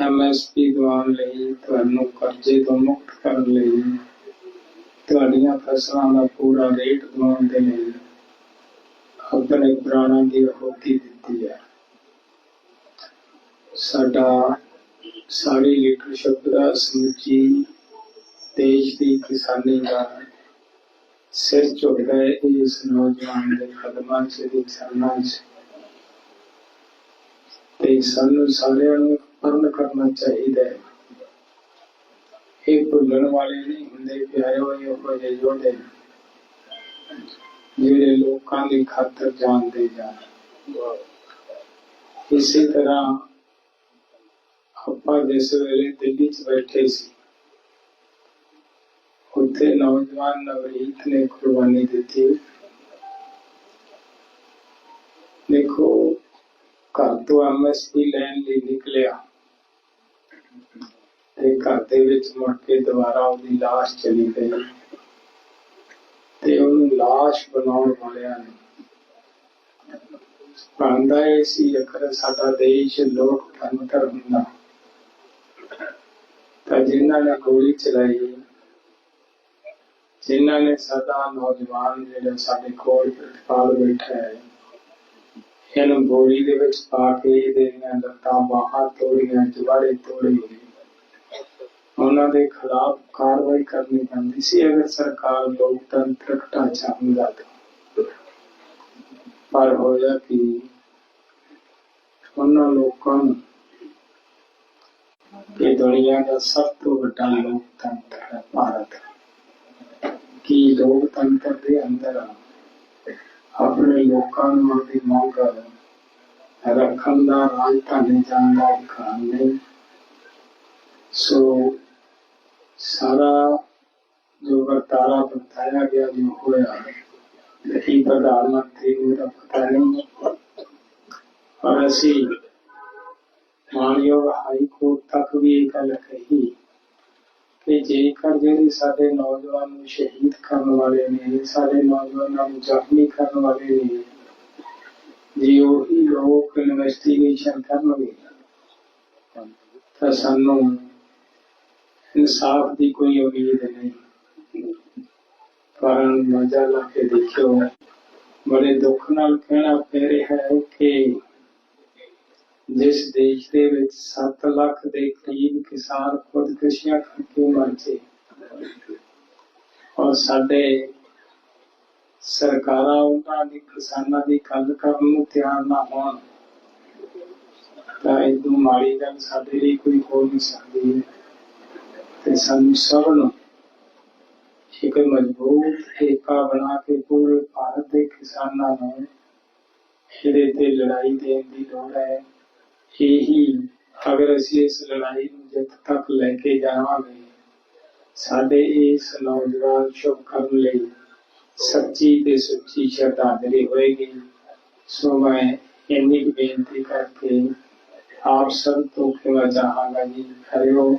MSP ਦਿਵਾਉਣ ਲਈ, ਤੁਹਾਨੂੰ ਕਰਜ਼ੇ ਤੋਂ ਮੁਕਤ ਕਰਨ ਲਈ, ਤੁਹਾਡੀਆਂ ਫਸਲਾਂ ਦਾ ਪੂਰਾ ਰੇਟ ਦਿਵਾਉਣ ਦੇ ਲਈ ਆਪਣੇ ਪ੍ਰਾਣਾਂ ਦੀ ਆਹੂਤੀ ਦਿੱਤੀ ਹੈ। ਸਾਡਾ ਸਾਰੀ ਲੀਡਰਸ਼ਿਪ ਦਾ ਸਮੁੱਚੀ ਦੇਸ਼ ਦੀ ਕਿਸਾਨੀ ਦਾ ਸਿਰ ਝੁਕਦਾ ਹੈ। ਇਸ ਨੌਜਵਾਨ ਦੇ ਕਦਮਾਂ 'ਚ, ਦੀ ਚਰਨਾਂ 'ਚ ਤੇ ਸਾਨੂੰ ਸਾਰਿਆਂ ਨੂੰ ਪਰਨ ਕਰਨਾ ਚਾਹੀਦਾ ਹੈ। ਇਹ ਭੁੱਲਣ ਵਾਲੇ ਨਹੀਂ ਹੁੰਦੇ ਪਿਆਰੇ ਹੋਏ ਉਹ ਜਿਹੇ ਯੋਧੇ ਜਿਹੜੇ ਲੋਕਾਂ ਦੀ ਖਾਤਰ ਜਾਨ ਜਾਣ। ਇਸੇ ਤਰ੍ਹਾਂ ਆਪਾਂ ਜਿਸ ਵੇਲੇ ਦਿੱਲੀ 'ਚ ਬੈਠੇ ਸੀ, ਉੱਥੇ ਨੌਜਵਾਨ ਨਵਰੀਤ ਨੇ ਕੁਰਬਾਨੀ ਦਿੱਤੀ। ਦੇਖੋ, ਘਰ ਤੋਂ ਐਮਐਸਪੀ ਲੈਣ ਲਈ ਨਿਕਲਿਆ। ਤੇ ਘਰ ਦੇ ਵਿੱਚ ਮੁੜ ਕੇ ਦੁਬਾਰਾ ਉਹਦੀ ਲਾਸ਼ ਚਲੀ ਗਈ। ਤੇ ਉਹਨੂੰ ਲਾਸ਼ ਬਣਾਉਣ ਵਾਲਿਆਂ ਨੇ ਪਾਂਦਾ ਸੀ ਅਕਰ ਸਾਡਾ ਦੇਸ਼ ਲੋਕਤੰਤਰ ਹੁੰਦਾ ਤਾਂ ਜਿਨ੍ਹਾਂ ਨੇ ਗੋਲੀ ਚਲਾਈ, ਜਿਨ੍ਹਾਂ ਨੇ ਸਦਾ ਨੌਜਵਾਨ ਜਿਹੜੇ ਸਾਡੇ ਕੋਲ ਪ੍ਰਿਤਪਾਲ ਬੈਠਾ ਹੈ, ਇਹਨੂੰ ਗੋਲੀ ਦੇ ਵਿੱਚ ਪਾ ਕੇ ਇਹਦੀਆਂ ਲੱਤਾਂ ਬਾਹਾਂ ਤੋੜੀਆਂ, ਜਵਾੜੇ ਤੋੜੇ ਉਹਨਾਂ ਦੇ ਖਿਲਾਫ ਕਾਰਵਾਈ ਕਰਨੀ ਪੈਂਦੀ ਸੀ, ਅਗਰ ਸਰਕਾਰ ਲੋਕਤੰਤਰਕ ਢਾਂਚਾ ਹੁੰਦਾ ਤਾਂ ਪਰ ਹੋਇਆ ਕਿ? ਉਹਨਾਂ ਲੋਕਾਂ ਨੂੰ ਕਿ ਦੁਨੀਆ ਦਾ ਸਭ ਤੋਂ ਵੱਡਾ ਲੋਕਤੰਤਰ ਹੈ ਭਾਰਤ। ਕੀ ਲੋਕਤੰਤਰ ਦੇ ਅੰਦਰ ਆਪਣੇ ਲੋਕਾਂ ਨੂੰ ਆਪਣੀ ਮੰਗ ਰੱਖਣ ਦਾ ਰਾਜ ਢਾਲੇ ਜਾਣ ਦਾ ਅਧਿਕਾਰ ਨਹੀਂ? ਸੋ ਸਾਰਾ ਜੋ ਵਰਤਾਰਾ ਬਤਾਇਆ ਗਿਆ ਜੋ ਹੋਇਆ ਇਹ ਪ੍ਰਧਾਨ ਮੰਤਰੀ ਨੂੰ ਤਾਂ ਪਤਾ ਨਹੀਂ। ਪਰ ਅਸੀਂ ਮਾਨਯੋਗ ਹਾਈ ਕੋਰਟ ਤੱਕ ਵੀ ਇਹ ਗੱਲ ਕਹੀ ਕਿ ਜੇਕਰ ਜਿਹੜੇ ਸਾਡੇ ਨੌਜਵਾਨ ਨੂੰ ਸ਼ਹੀਦ ਕਰਨ ਵਾਲੇ ਨੇ, ਸਾਡੇ ਨੌਜਵਾਨਾਂ ਨੂੰ ਜ਼ਖਮੀ ਕਰਨ ਵਾਲੇ ਨੇ, ਜੇ ਉਹੀ ਲੋਕ ਇਨਵੈਸਟੀਗੇਸ਼ਨ ਕਰਨਗੇ, ਤਾਂ ਸਾਨੂੰ ਇਨਸਾਫ ਦੀ ਕੋਈ ਉਮੀਦ ਨਹੀਂ। ਪਰ ਮਜ਼ਾ ਲਾ ਕੇ ਦੇਖਿਓ, ਬੜੇ ਦੁੱਖ ਨਾਲ ਕਹਿਣਾ ਪੈ ਰਿਹਾ ਹੈ ਕਿ ਜਿਸ ਦੇਸ਼ ਦੇ ਵਿੱਚ 7 ਲੱਖ ਦੇ ਕਰੀਬ ਕਿਸਾਨ ਖੁਦਕੁਸ਼ੀਆਂ ਕਰਕੇ ਮਰ ਔਰ ਸਾਡੇ ਸਰਕਾਰਾਂ, ਉਹਨਾਂ ਦੀ ਕਿਸਾਨਾਂ ਦੀ ਗੱਲ ਕਰਨ ਨੂੰ ਤਿਆਰ ਨਾ ਹੋਣ, ਤਾਂ ਇਦੋਂ ਮਾੜੀ ਗੱਲ ਸਾਡੇ ਲਈ ਕੋਈ ਹੋ ਨਹੀਂ ਸਕਦੀ ਤੇ ਸਾਨੂੰ ਸਭ ਨੂੰ ਇੱਕ ਮਜ਼ਬੂਤ ਏਕਾ ਬਣਾ ਕੇ ਪੂਰੇ ਭਾਰਤ ਦੇ ਕਿਸਾਨਾਂ ਨੂੰ ਇਹਦੇ ਤੇ ਲੜਾਈ ਦੇਣ ਦੀ ਲੋੜ ਹੈ। ਇਹੀ ਅਗਰ ਅਸੀਂ ਇਸ ਲੜਾਈ ਨੂੰ ਜਿੱਤ ਤੱਕ ਲੈ ਕੇ ਜਾਵਾਂਗੇ, ਸਾਡੇ ਇਸ ਨੌਜਵਾਨ ਸ਼ੁਭ ਕਰਨ ਲਈ ਸੱਚੀ ਤੇ ਸੁੱਚੀ ਸ਼ਰਧਾਂਜਲੀ ਹੋਏਗੀ। ਸੋ ਮੈਂ ਇੰਨੀ ਬੇਨਤੀ ਕਰਕੇ ਆਪ ਸਭ ਤੋਂ ਖਿਮਾ ਚਾਹਾਂਗਾ ਜੀ ਹਰਿਓ